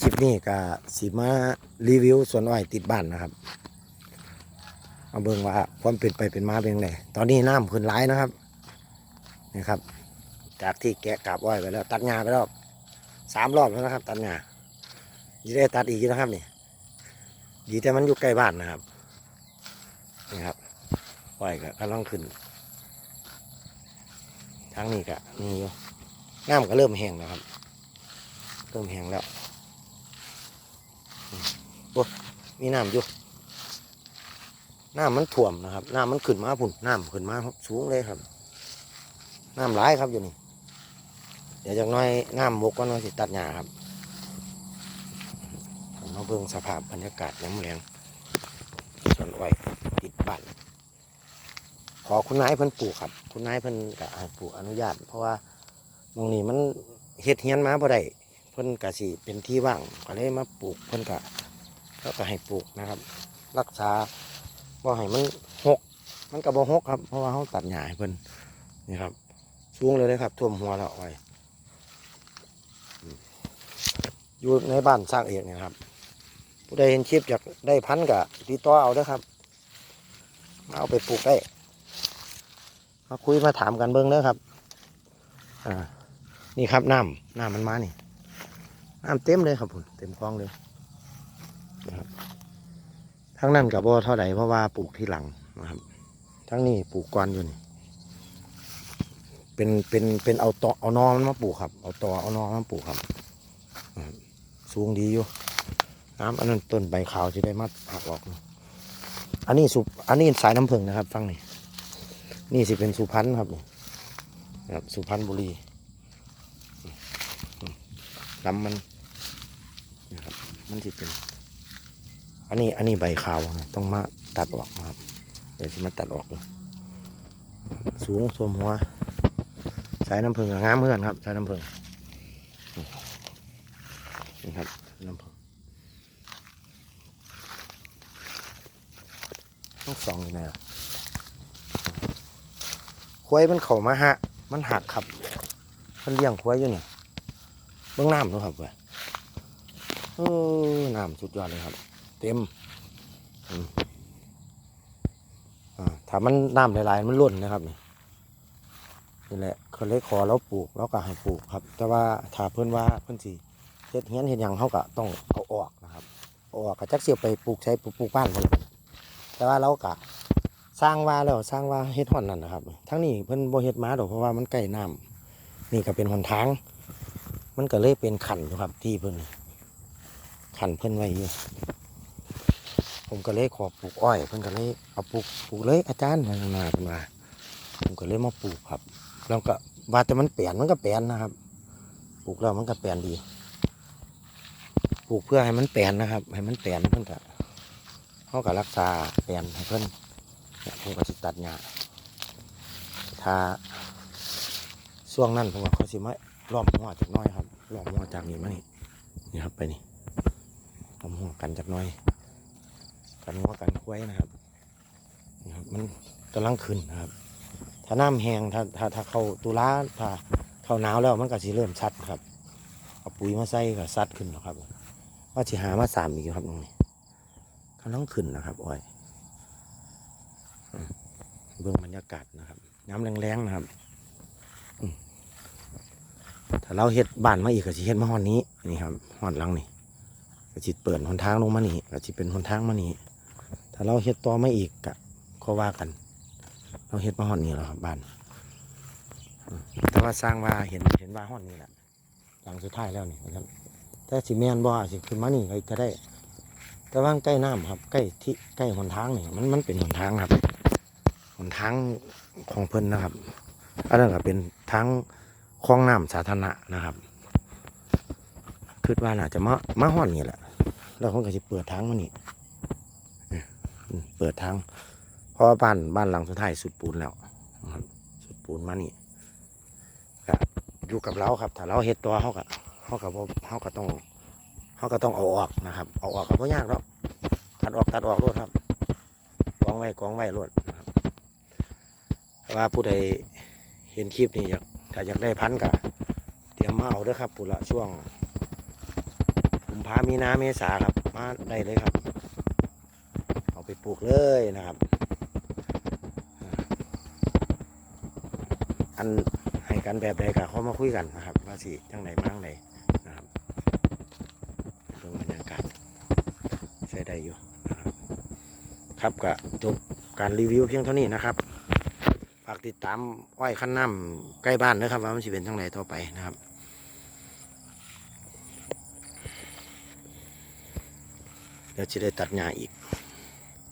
คลิปนี้ก็สิมารีวิวสวนอ้อยติดบ้านนะครับ เอาเบิ่งว่าความเป็นไปเป็นมาเป็นไงตอนนี้น้ำขึ้นหลายนะครับนี่ครับ จากที่แกะกาบอ้อยไปแล้ว ตัดงาไปแล้วสามรอบแล้วนะครับ ตัดงาจะได้ตัดอีกนะครับนี่ดีแต่มันอยู่ใกล้บ้านนะครับนี่ครับอ้อยก็กำลังขึ้นทางนี้ก็นี่อยู่น้ำก็เริ่มแห้งแล้วครับเริ่มแห้งแล้ว โอ้มีน้ำอยู่น้ำมันท่วมนะครับน้ำมันขึ้นมาพุ่นน้ำขึ้นมาสูงเลยครับน้ำหลายครับอยู่นี่ เดี๋ยวจากน้อยน้ำบกก็น้อยสิตัดหญ้าครับมาเบิ่งสภาพบรรยากาศน้ำแรงสวนอ้อยติดบ้านขอคุณนายเพิ่นปลูกครับ คุณนายเพิ่นก็ปลูกอนุญาต เพราะว่าตรงนี้มันเฮ็ดเฮียนมาบ่ได้ เพิ่นกะสิเป็นที่ว่างก็เลยมาปลูกเพิ่นกะแล้วก็ให้ปลูกนะครับ รักษาบ่ให้มันหก มันก็บ่หกครับเพราะว่าเขาตัดหญ้าให้เพิ่นนี่ครับสูงเลยเลยครับท่วมหัวแล้วอ้อยอยู่ในบ้านสร้างเอกเนยครับ ผู้ใดเห็นคลิปอยากได้พันกะติดต่อเอาเด้อครับมาเอาไปปลูกได้มาคุยมาถามกันเบิ่งเด้อครับอ่านี่ครับน้ำน้ำมันมานี่ น้ำเต็มเลยครับผมเต็มคลองเลยนะครับทั้งนั้นกับบ่เท่าไหร่เพราะว่าปลูกที่หลังนะครับ ทั้งนี้ปลูกก่อนอยู่นี่เป็นเป็นเป็นเอาตอเอานอมันมาปลูกครับ เอาตอเอานอมาปลูกครับอ่าสูงดีอยู่น้ำอันนั้นต้นใบขาวจะได้มาหักออก อันนี้สุอันนี้สายน้ำผึ้งนะครับ ฟังนี่นี่สิเป็นสุพรรณครับนี่ครับสุพรรณบุรีลำมัน มันจะเป็น อันนี้อันนี้ใบขาวนะต้องมาตัดออกนะครับ เดี๋ยวจะมาตัดออกเลยสูงสวมหัว สายน้ำผึ้งงามเพื่อนครับ สายน้ำผึ้งนี่ครับน้ำผึ้งต้องสองอยู่ไหนล่ะควายมันเข่ามาฮะ มันหักครับ มันเลี้ยงควายอยู่นี่เบื้องน้ำเนะครับเว้ย ออน้ำสุดยอดเลยครับ เต็มอ่าถ้ามันน้ำหลายๆมันล้นนะครับนี่นี่แหละเขาเลยขอเราปลูกเราก็ให้ปลูกครับ แต่ว่าถ้าเพื่อนว่าเพื่อนสิเฮ็ดเฮียนเฮ็ดยังเขาก็ต้องเอาออกนะครับออกก็จักเสียไปปลูกใช้ปลูกบ้านเพิ่นแต่ว่าเราก็สร้างว่าแล้วสร้างว่าเฮ็ดห่อนนั่นนะครับ ทั้งนี้เพิ่นบ่เฮ็ดมาดอกเพราะว่ามันใกล้น้ำนี่ก็เป็นหนทาง มันก็เลยเป็นขันอยู่ครับที่เพิ่น ขันเพิ่อนไว้อยู่ผมก็เลยขอปลูกอ้อย เพิ่อนก็เลยเอาปลูกปลูกเลยอาจารย์นานาเพิ่นมาผมก็เลยมาปลูกครับแล้วก็ว่าแต่มันเปลี่ยนมันก็เปลี่ยนนะครับ ปลูกแล้วมันก็เปลี่ยนดีปลูกเพื่อให้มันเปลี่ยนนะครับ ให้มันเปลี่ยนเพิ่อนก็เขาก็รักษาเปลี่ยนให้เพิ่นเนี่ยผมก็สิตัดหญ้าถ้าช่วงนั้นผมว่าเขาสิมาล้อมหัวจากน้อยครับล้อมหัวจากนี้มานี่นี่ครับไปนี่ ล้อมหัวกันจากหน้อย กันหัวกันคุ้ยนะครับนี่ครับ มันกำลังขึ้นนะครับ ถ้าน้ำแห้งถ้าถ้าถ้าเข้าตุลาถ้าเข้าหนาวแล้วมันก็สิเริ่มชัดครับเอาปุ๋ยมาใส่ก็ซัดขึ้นแล้วครับว่าสิหามาสามอีกครับตรงนี้กำลังขึ้นนะครับอ้อยเบื้องบรรยากาศนะครับ น้ำแรงๆนะครับถ้าเราเฮ็ดบ้านมาอีกก็สิเฮ็ดมาห้อนนี้นี่ครับห้อนหลังนี่ ก็สิเปิดหนทางลงมานี่ก็สิเป็นหนทางมานี่ถ้าเราเฮ็ดต่อมาอีกก็ก็ว่ากัน เราเฮ็ดมาห้อนนี้แล้วครับบ้านแต่ว่าสร้างว่าเห็นเห็นว่าห้อนนี้แหละหลังสุดท้ายแล้วนี่ครับแต่สิแมนบ่อาจสิขึ้นมานี่ก็ได้ แต่ว่าใกล้น้ำครับ ใกล้ที่ใกล้หนทางนี่มันมันเป็นหนทางครับหนทางของเพิ่นนะครับอันนั้นก็เป็นทางคลองน้ำสาธารณะนะครับคิดว่าน่าจะมามาห้อนนี่แหละ แล้วเขาก็จะเปิดทางมานี่เปิดทางเพราะว่าบ้านบ้านหลังสุดท้ายสุดปูนแล้วสุดปูนมานี่ก็อยู่กับเราครับถ้าเราเฮ็ดตัวเขาก็เขาก็บเขาก็ต้องเขาก็ต้องเอาออกนะครับ เอาออกก็บ่ยากหรอกตัดออกตัดออกรถครับกองไว้กองไว้รถนะครับแต่ว่าผู้ใดเห็นคลิปนี้อยากถ้าอยากได้พันก็เตรียมมาเอาเด้อครับปุระช่วง มภามีนาเมษาครับ มาได้เลยครับ เอาไปปลูกเลยนะครับ อันให้กันแบบใดก็เข้ามาคุยกันนะครับ ว่าสิจังไหนบ้างไหนนะครับเรื่องบรรยากาศใช้ได้อยู่นะครับครับก็จบการรีวิวเพียงเท่านี้นะครับฝากติดตามอ้อยขั้นน้ำใกล้บ้านนะครับว่ามันจะเป็นจังไหนต่อไปนะครับ ดี๋ยวจะได้ตัดหญ้าอีก